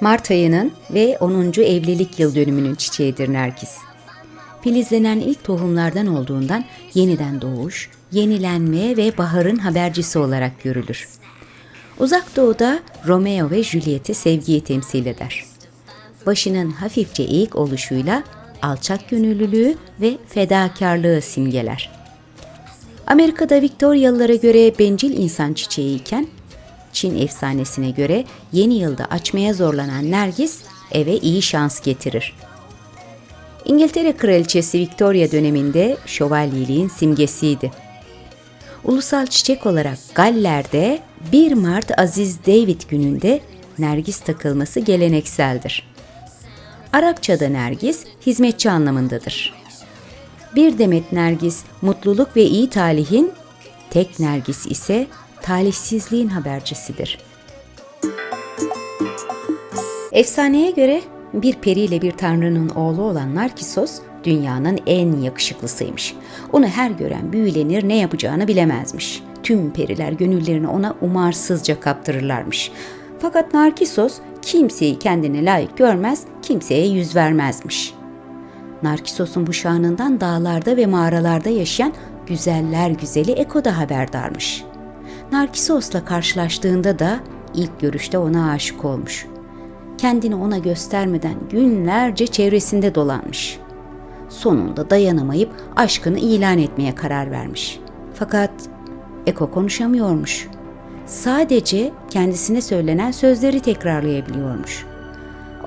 Mart ayının ve 10. evlilik yıl dönümünün çiçeğidir Nergis. Filizlenen ilk tohumlardan olduğundan yeniden doğuş, yenilenme ve baharın habercisi olarak görülür. Uzak doğuda Romeo ve Juliet'i sevgiyi temsil eder. Başının hafifçe eğik oluşuyla alçak gönüllülüğü ve fedakarlığı simgeler. Amerika'da Victorialılara göre bencil insan çiçeği iken, Çin efsanesine göre yeni yılda açmaya zorlanan Nergis eve iyi şans getirir. İngiltere Kraliçesi Victoria döneminde şövalyeliğin simgesiydi. Ulusal çiçek olarak Galler'de 1 Mart Aziz David gününde nergis takılması gelenekseldir. Arapçada nergis hizmetçi anlamındadır. Bir demet nergis mutluluk ve iyi talihin, tek nergis ise talihsizliğin habercisidir. Efsaneye göre bir periyle bir tanrının oğlu olan Narkisos dünyanın en yakışıklısıymış. Onu her gören büyülenir ne yapacağını bilemezmiş. Tüm periler gönüllerini ona umarsızca kaptırırlarmış. Fakat Narkisos kimseyi kendine layık görmez, kimseye yüz vermezmiş. Narkisos'un bu şanından dağlarda ve mağaralarda yaşayan güzeller güzeli Eko da haberdarmış. Narkisos'la karşılaştığında da ilk görüşte ona aşık olmuş. Kendini ona göstermeden günlerce çevresinde dolanmış. Sonunda dayanamayıp aşkını ilan etmeye karar vermiş. Fakat Eko konuşamıyormuş. Sadece kendisine söylenen sözleri tekrarlayabiliyormuş.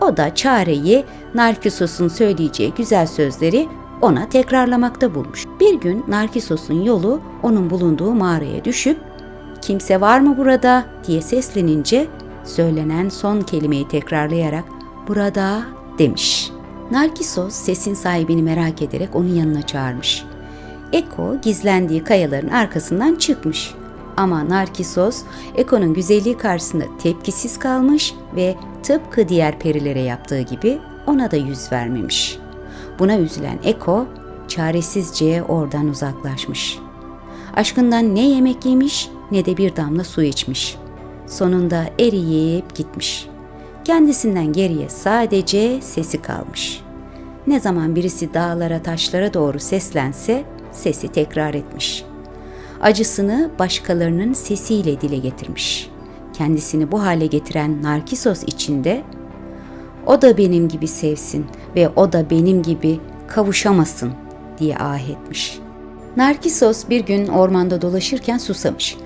O da çareyi Narkisos'un söyleyeceği güzel sözleri ona tekrarlamakta bulmuş. Bir gün Narkisos'un yolu onun bulunduğu mağaraya düşüp kimse var mı burada diye seslenince söylenen son kelimeyi tekrarlayarak burada demiş. Narkisos sesin sahibini merak ederek onun yanına çağırmış. Eko gizlendiği kayaların arkasından çıkmış. Ama Narkisos Eko'nun güzelliği karşısında tepkisiz kalmış ve tıpkı diğer perilere yaptığı gibi ona da yüz vermemiş. Buna üzülen Eko çaresizce oradan uzaklaşmış. Aşkından ne yemek yemiş ne de bir damla su içmiş. Sonunda eriyip gitmiş. Kendisinden geriye sadece sesi kalmış. Ne zaman birisi dağlara taşlara doğru seslense sesi tekrar etmiş. Acısını başkalarının sesiyle dile getirmiş. Kendisini bu hale getiren Narkisos içinde o da benim gibi sevsin ve o da benim gibi kavuşamasın diye ah etmiş. Narkisos bir gün ormanda dolaşırken susamış.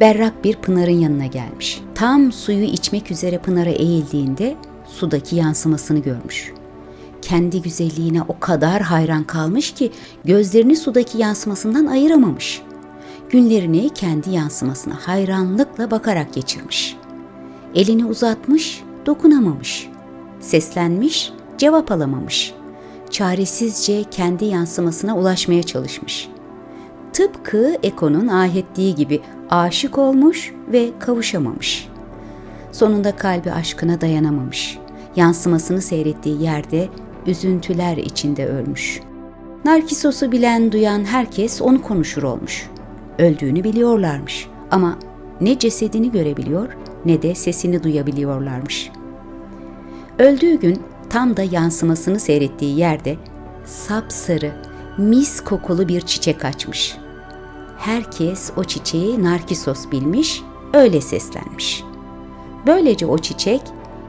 Berrak bir pınarın yanına gelmiş. Tam suyu içmek üzere pınara eğildiğinde sudaki yansımasını görmüş. Kendi güzelliğine o kadar hayran kalmış ki gözlerini sudaki yansımasından ayıramamış. Günlerini kendi yansımasına hayranlıkla bakarak geçirmiş. Elini uzatmış, dokunamamış. Seslenmiş, cevap alamamış. Çaresizce kendi yansımasına ulaşmaya çalışmış. Tıpkı Eko'nun ah ettiği gibi aşık olmuş ve kavuşamamış. Sonunda kalbi aşkına dayanamamış. Yansımasını seyrettiği yerde üzüntüler içinde ölmüş. Narkisos'u bilen duyan herkes onu konuşur olmuş. Öldüğünü biliyorlarmış ama ne cesedini görebiliyor ne de sesini duyabiliyorlarmış. Öldüğü gün tam da yansımasını seyrettiği yerde sapsarı, mis kokulu bir çiçek açmış. Herkes o çiçeği Narkisos bilmiş, öyle seslenmiş. Böylece o çiçek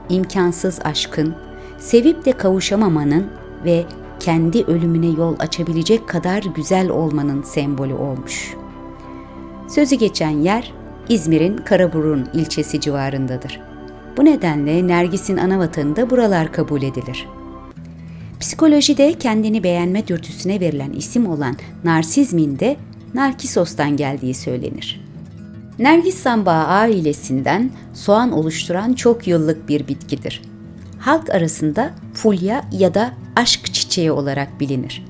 imkansız aşkın, sevip de kavuşamamanın ve kendi ölümüne yol açabilecek kadar güzel olmanın sembolü olmuş. Sözü geçen yer İzmir'in Karaburun ilçesi civarındadır. Bu nedenle Nergis'in ana vatanı da buralar kabul edilir. Psikolojide kendini beğenme dürtüsüne verilen isim olan narsizmin de Narkisos'tan geldiği söylenir. Nergis sambağı ailesinden soğan oluşturan çok yıllık bir bitkidir. Halk arasında fulya ya da aşk çiçeği olarak bilinir.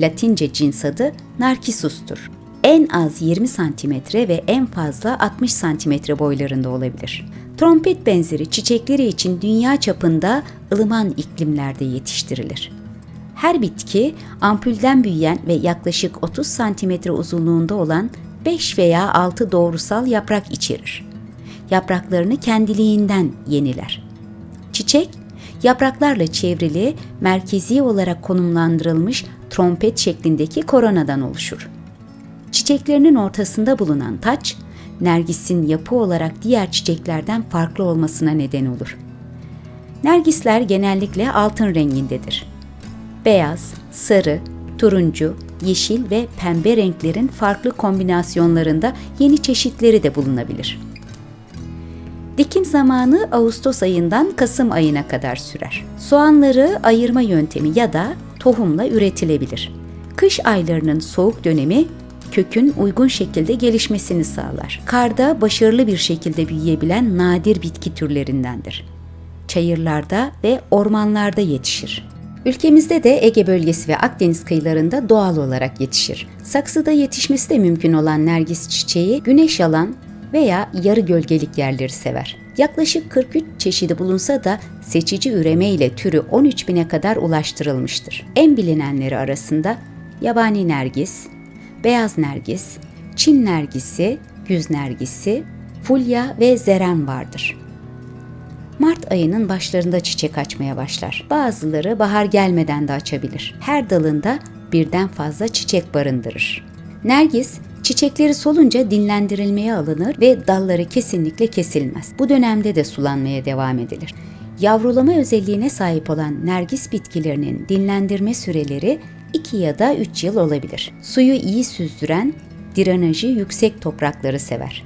Latince cins adı Narkisus'tur. En az 20 santimetre ve en fazla 60 santimetre boylarında olabilir. Trompet benzeri çiçekleri için dünya çapında ılıman iklimlerde yetiştirilir. Her bitki ampulden büyüyen ve yaklaşık 30 santimetre uzunluğunda olan 5 veya 6 doğrusal yaprak içerir. Yapraklarını kendiliğinden yeniler. Çiçek, yapraklarla çevrili, merkezi olarak konumlandırılmış trompet şeklindeki koronadan oluşur. Çiçeklerinin ortasında bulunan taç, nergisin yapı olarak diğer çiçeklerden farklı olmasına neden olur. Nergisler genellikle altın rengindedir. Beyaz, sarı, turuncu, yeşil ve pembe renklerin farklı kombinasyonlarında yeni çeşitleri de bulunabilir. Dikim zamanı Ağustos ayından Kasım ayına kadar sürer. Soğanları ayırma yöntemi ya da tohumla üretilebilir. Kış aylarının soğuk dönemi kökün uygun şekilde gelişmesini sağlar. Karda başarılı bir şekilde büyüyebilen nadir bitki türlerindendir. Çayırlarda ve ormanlarda yetişir. Ülkemizde de Ege bölgesi ve Akdeniz kıyılarında doğal olarak yetişir. Saksıda yetişmesi de mümkün olan nergis çiçeği güneş alan veya yarı gölgelik yerleri sever. Yaklaşık 43 çeşidi bulunsa da seçici üreme ile türü 13 bine kadar ulaştırılmıştır. En bilinenleri arasında yabani nergis, beyaz nergis, Çin nergisi, güz nergisi, fulya ve zeren vardır. Mart ayının başlarında çiçek açmaya başlar. Bazıları bahar gelmeden de açabilir. Her dalında birden fazla çiçek barındırır. Nergis Çiçekleri solunca dinlendirilmeye alınır ve dalları kesinlikle kesilmez. Bu dönemde de sulanmaya devam edilir. Yavrulama özelliğine sahip olan nergis bitkilerinin dinlendirme süreleri 2 ya da 3 yıl olabilir. Suyu iyi süzdüren, drenajı yüksek toprakları sever.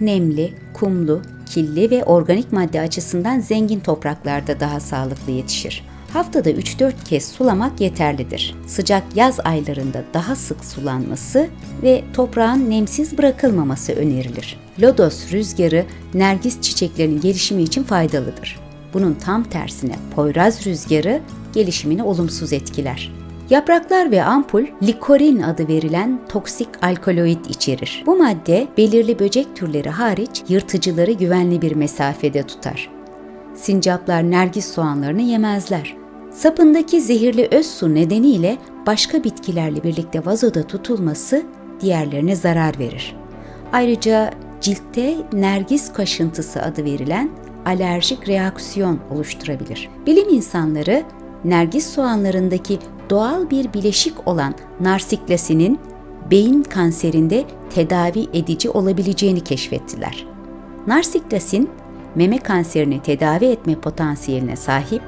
Nemli, kumlu, killi ve organik madde açısından zengin topraklarda daha sağlıklı yetişir. Haftada 3-4 kez sulamak yeterlidir. Sıcak yaz aylarında daha sık sulanması ve toprağın nemsiz bırakılmaması önerilir. Lodos rüzgarı nergis çiçeklerinin gelişimi için faydalıdır. Bunun tam tersine Poyraz rüzgarı gelişimini olumsuz etkiler. Yapraklar ve ampul likorin adı verilen toksik alkaloid içerir. Bu madde belirli böcek türleri hariç yırtıcıları güvenli bir mesafede tutar. Sincaplar nergis soğanlarını yemezler. Sapındaki zehirli öz su nedeniyle başka bitkilerle birlikte vazoda tutulması diğerlerine zarar verir. Ayrıca ciltte nergis kaşıntısı adı verilen alerjik reaksiyon oluşturabilir. Bilim insanları nergis soğanlarındaki doğal bir bileşik olan narsiklasinin beyin kanserinde tedavi edici olabileceğini keşfettiler. Narsiklasin, meme kanserini tedavi etme potansiyeline sahip,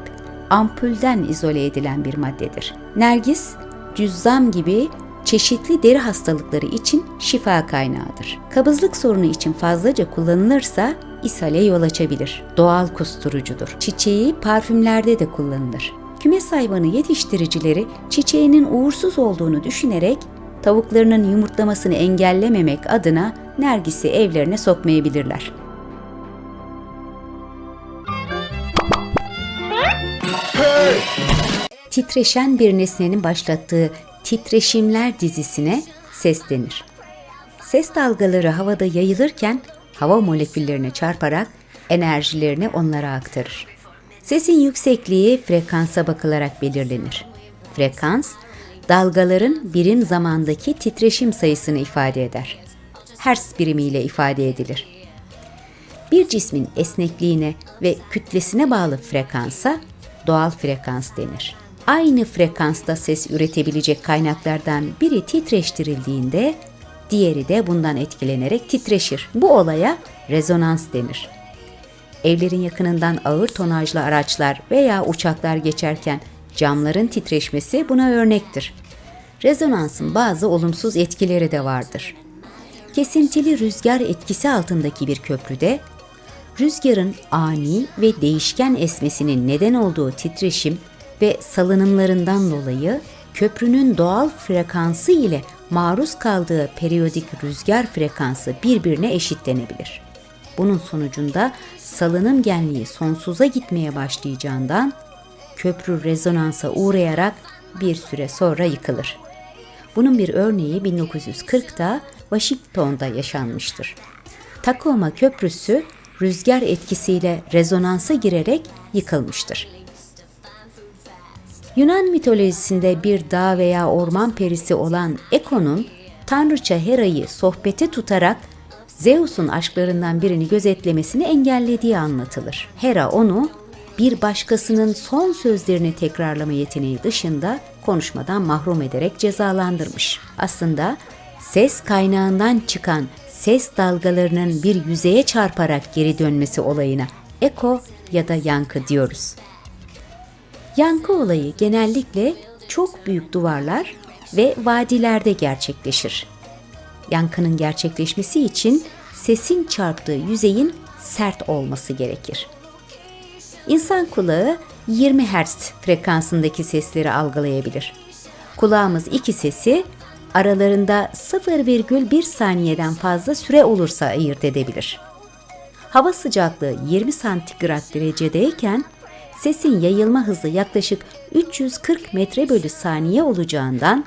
ampulden izole edilen bir maddedir. Nergis, cüzzam gibi çeşitli deri hastalıkları için şifa kaynağıdır. Kabızlık sorunu için fazlaca kullanılırsa ishale yol açabilir. Doğal kusturucudur. Çiçeği parfümlerde de kullanılır. Kümes hayvanı yetiştiricileri çiçeğinin uğursuz olduğunu düşünerek tavuklarının yumurtlamasını engellememek adına nergisi evlerine sokmayabilirler. Titreşen bir nesnenin başlattığı titreşimler dizisine ses denir. Ses dalgaları havada yayılırken hava moleküllerine çarparak enerjilerini onlara aktarır. Sesin yüksekliği frekansa bakılarak belirlenir. Frekans, dalgaların birim zamandaki titreşim sayısını ifade eder. Hertz birimiyle ifade edilir. Bir cismin esnekliğine ve kütlesine bağlı frekansa doğal frekans denir. Aynı frekansta ses üretebilecek kaynaklardan biri titreştirildiğinde diğeri de bundan etkilenerek titreşir. Bu olaya rezonans denir. Evlerin yakınından ağır tonajlı araçlar veya uçaklar geçerken camların titreşmesi buna örnektir. Rezonansın bazı olumsuz etkileri de vardır. Kesintili rüzgar etkisi altındaki bir köprüde rüzgarın ani ve değişken esmesinin neden olduğu titreşim ve salınımlarından dolayı köprünün doğal frekansı ile maruz kaldığı periyodik rüzgar frekansı birbirine eşitlenebilir. Bunun sonucunda salınım genliği sonsuza gitmeye başlayacağından köprü rezonansa uğrayarak bir süre sonra yıkılır. Bunun bir örneği 1940'da Washington'da yaşanmıştır. Tacoma Köprüsü rüzgar etkisiyle rezonansa girerek yıkılmıştır. Yunan mitolojisinde bir dağ veya orman perisi olan Eko'nun tanrıça Hera'yı sohbete tutarak Zeus'un aşklarından birini gözetlemesini engellediği anlatılır. Hera onu bir başkasının son sözlerini tekrarlama yeteneği dışında konuşmadan mahrum ederek cezalandırmış. Aslında ses kaynağından çıkan ses dalgalarının bir yüzeye çarparak geri dönmesi olayına eko ya da yankı diyoruz. Yankı olayı genellikle çok büyük duvarlar ve vadilerde gerçekleşir. Yankının gerçekleşmesi için sesin çarptığı yüzeyin sert olması gerekir. İnsan kulağı 20 Hz frekansındaki sesleri algılayabilir. Kulağımız iki sesi aralarında 0,1 saniyeden fazla süre olursa ayırt edebilir. Hava sıcaklığı 20 santigrat derecedeyken sesin yayılma hızı yaklaşık 340 metre bölü saniye olacağından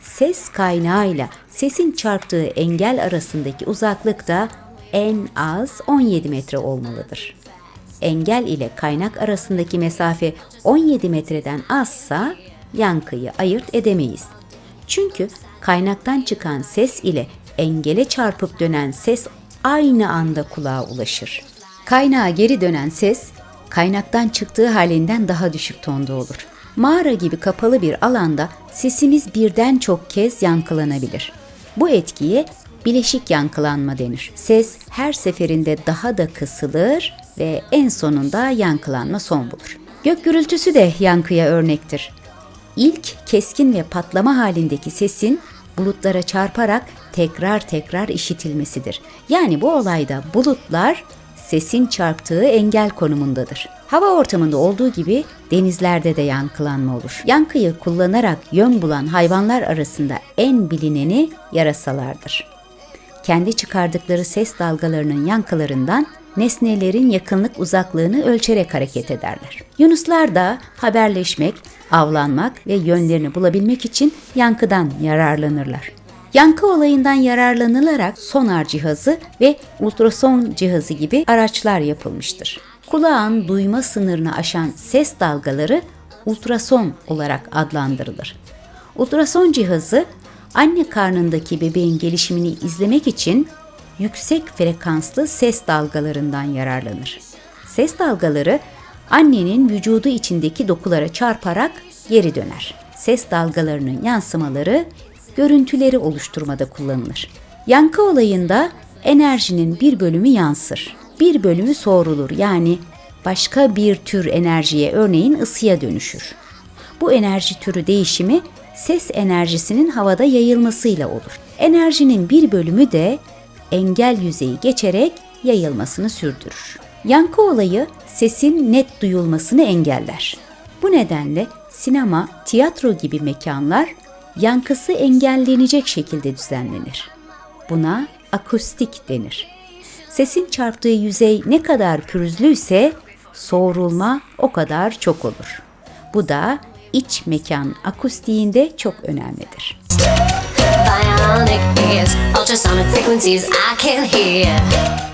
ses kaynağıyla sesin çarptığı engel arasındaki uzaklık da en az 17 metre olmalıdır. Engel ile kaynak arasındaki mesafe 17 metreden azsa yankıyı ayırt edemeyiz. Çünkü kaynaktan çıkan ses ile engele çarpıp dönen ses aynı anda kulağa ulaşır. Kaynağa geri dönen ses kaynaktan çıktığı halinden daha düşük tonda olur. Mağara gibi kapalı bir alanda sesimiz birden çok kez yankılanabilir. Bu etkiye bileşik yankılanma denir. Ses her seferinde daha da kısılır ve en sonunda yankılanma son bulur. Gök gürültüsü de yankıya örnektir. İlk keskin ve patlama halindeki sesin bulutlara çarparak tekrar tekrar işitilmesidir. Yani bu olayda bulutlar sesin çarptığı engel konumundadır. Hava ortamında olduğu gibi denizlerde de yankılanma olur. Yankıyı kullanarak yön bulan hayvanlar arasında en bilineni yarasalardır. Kendi çıkardıkları ses dalgalarının yankılarından nesnelerin yakınlık uzaklığını ölçerek hareket ederler. Yunuslar da haberleşmek, avlanmak ve yönlerini bulabilmek için yankıdan yararlanırlar. Yankı olayından yararlanılarak sonar cihazı ve ultrason cihazı gibi araçlar yapılmıştır. Kulağın duyma sınırını aşan ses dalgaları ultrason olarak adlandırılır. Ultrason cihazı anne karnındaki bebeğin gelişimini izlemek için yüksek frekanslı ses dalgalarından yararlanır. Ses dalgaları annenin vücudu içindeki dokulara çarparak geri döner. Ses dalgalarının yansımaları görüntüleri oluşturmada kullanılır. Yankı olayında enerjinin bir bölümü yansır. Bir bölümü soğurulur yani başka bir tür enerjiye örneğin ısıya dönüşür. Bu enerji türü değişimi ses enerjisinin havada yayılmasıyla olur. Enerjinin bir bölümü de engel yüzeyi geçerek yayılmasını sürdürür. Yankı olayı sesin net duyulmasını engeller. Bu nedenle sinema, tiyatro gibi mekanlar yankısı engellenecek şekilde düzenlenir. Buna akustik denir. Sesin çarptığı yüzey ne kadar pürüzlüyse soğurulma o kadar çok olur. Bu da iç mekan akustiğinde çok önemlidir. Bionic ears, ultrasonic frequencies I can hear.